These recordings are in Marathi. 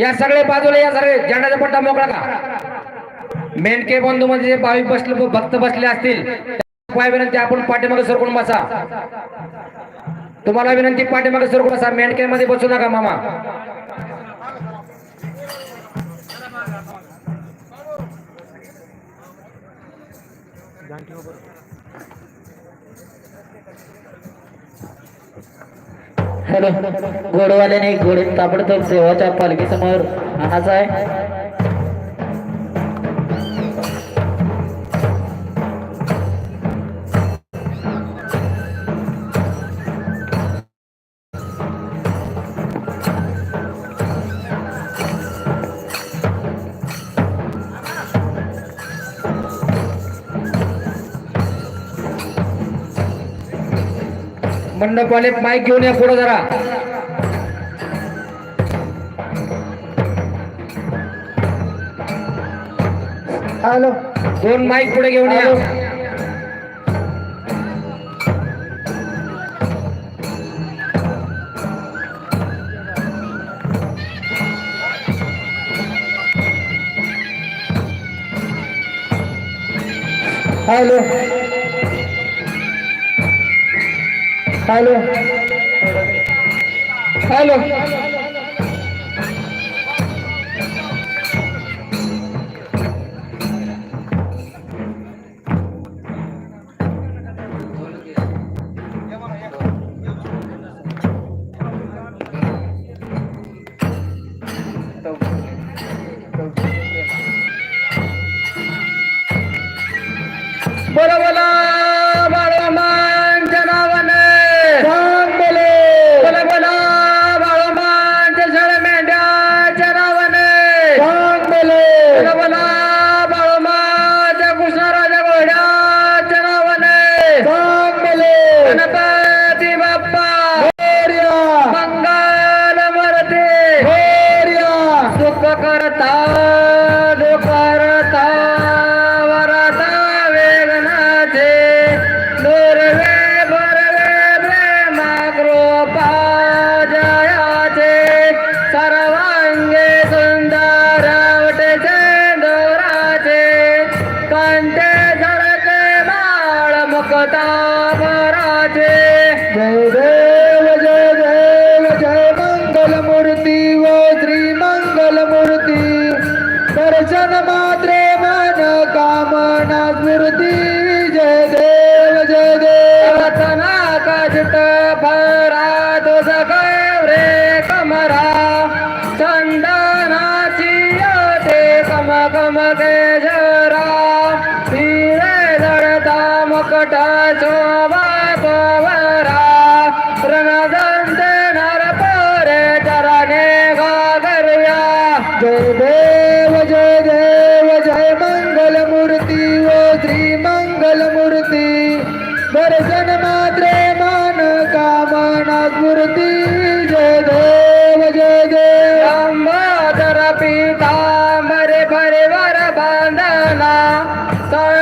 या सगळे बाजूला या सगळे झेंडाचा पट्टा मोकळा का मेनके बंधू मध्ये जे भाविक बसले भक्त बसले असतील पाय विनंती आपण पाठीमागे सरकून बसा. तुम्हाला विनंती पाठीमागे सरकून बसा. मेनके मध्ये बसू नका मामा. हॅलो घोडवाल्याने घोडे ताबडतोब सेवाच्या पालखीसमोर आणायचा आहे. मंडपवाले माईक घेऊन या पुढे जरा. हॅलो. दोन माईक पुढे घेऊन या. हॅलो. हॅलो हॅलो भराचे जय देव जय देव जय मंगल मूर्ती व श्री मंगल मूर्ती दर्शन मात्रे मन कामना स्मृती जय देव जय देव। रतना कजट भरा तुझ रे कमरा। चंदनाची योते कम कम केशरा हिरे Go.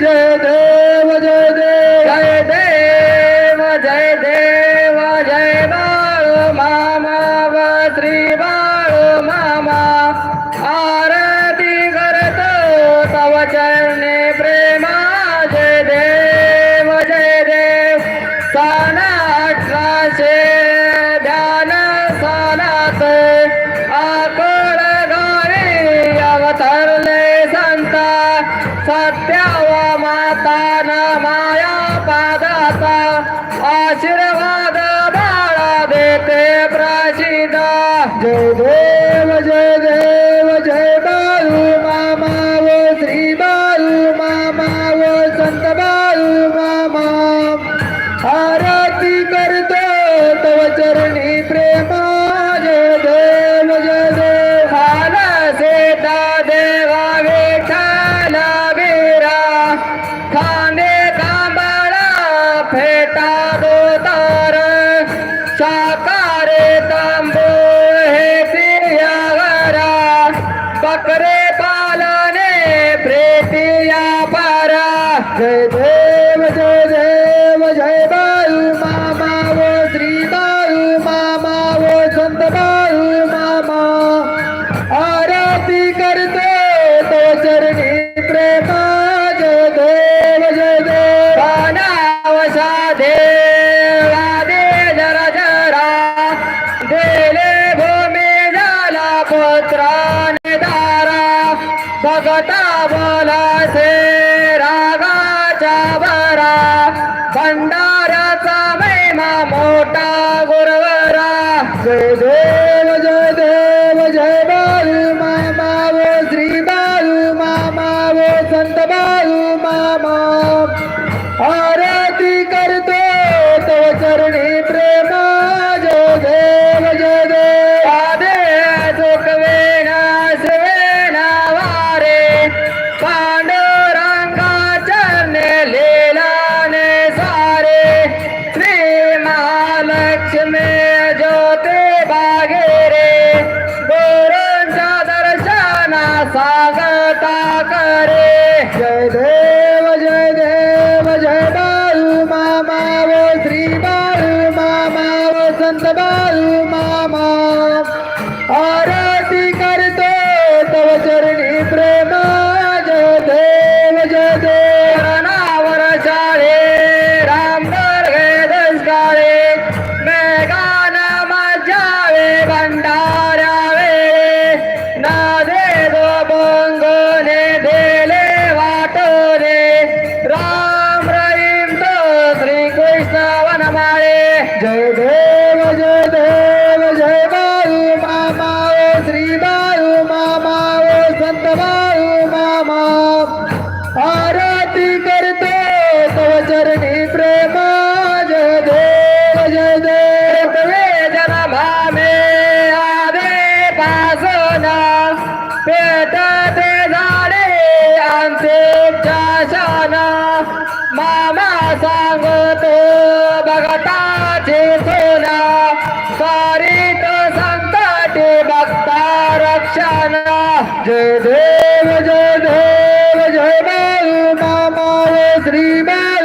जय न माया पादाचा आशीर्वाद बाळा देते प्राचिता जय जय गटा बोलासे Mama, Are जय देव जय देव जय देव जय देव जय बाल मामा श्री बाल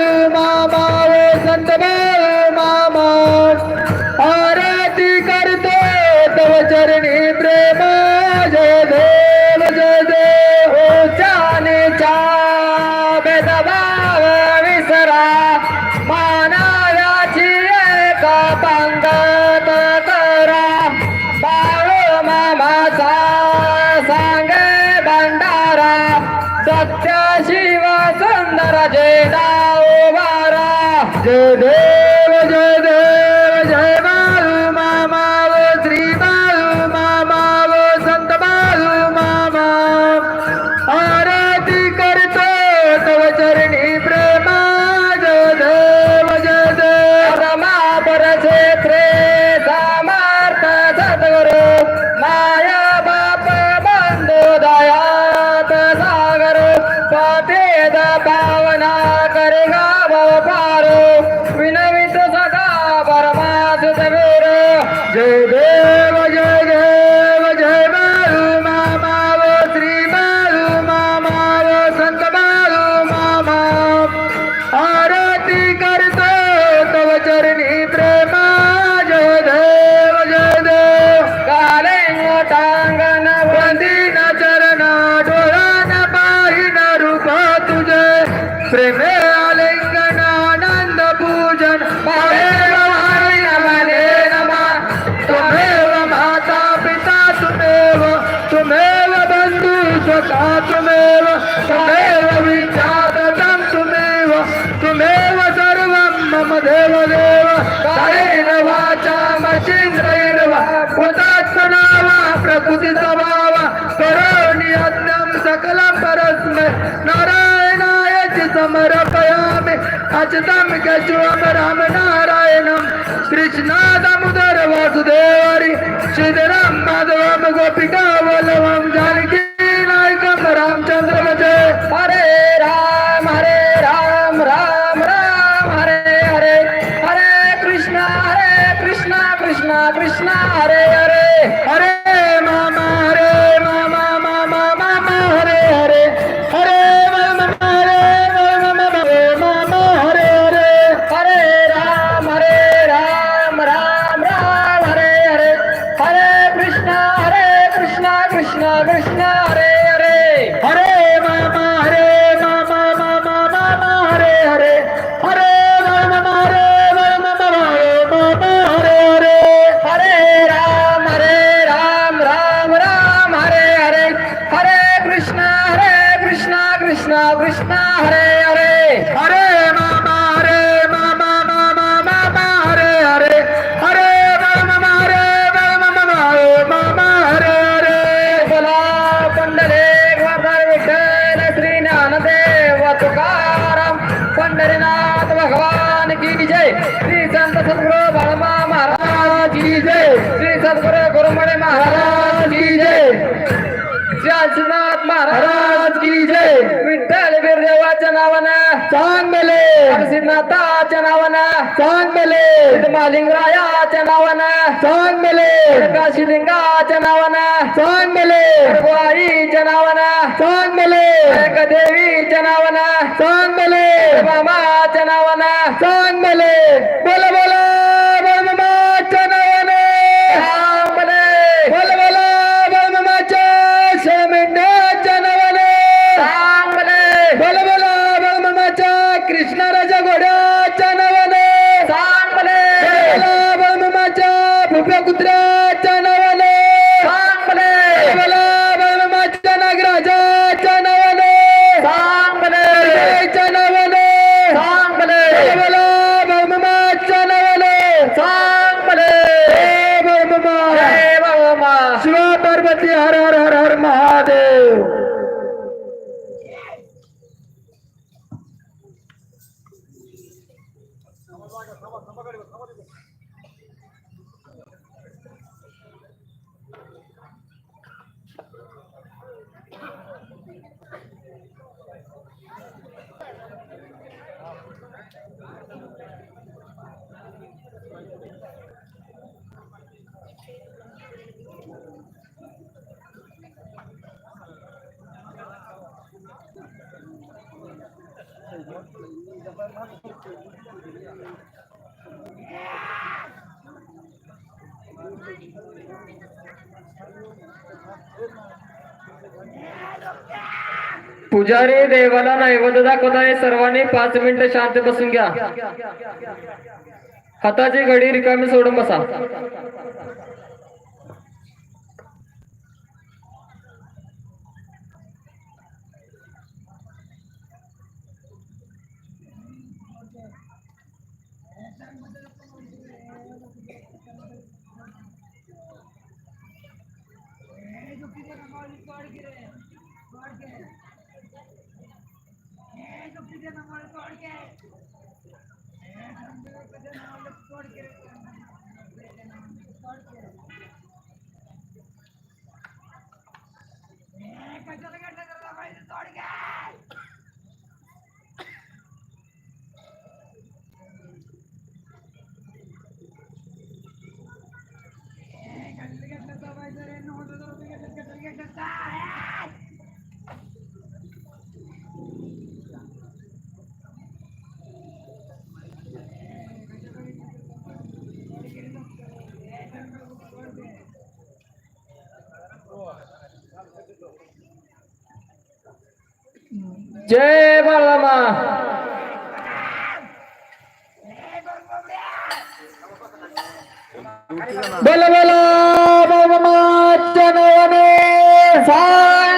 good day. कुटीचा बाबा करोणी अज्ञम सकल परस्मे नारायणायच समर्पयामि। अचतम केशवम राम नारायणम कृष्णादमुदर वासुदेवरी। श्रीधरम माधवम गोपिका वल्लभम जानकी हरे राम हरे राम राम राम हरे हरे। हरे कृष्णा हरे कृष्णा कृष्णा कृष्णा हरे हरे। हरे Krishna. नावान. चांगले नरसिंहनाथाच्या नावान. चांगले मालिंगरायाच्या नावान. चांगले काशीलिंगाच्या नावान. चांगले वाईच्या नावान. चांगले देवीच्या नावान. चांगले मामाच्या नावान. चांगले बोला बोला. Gracias. पुजारी देवाला नैवेद्य दाखवत सर्वांनी 5 मिनिट शांत बसून घ्या. हाताची घडी रिकामी सोडून बसा. జయ మల్లమ్మ బలబల బలమ్మ జనవనే సాయ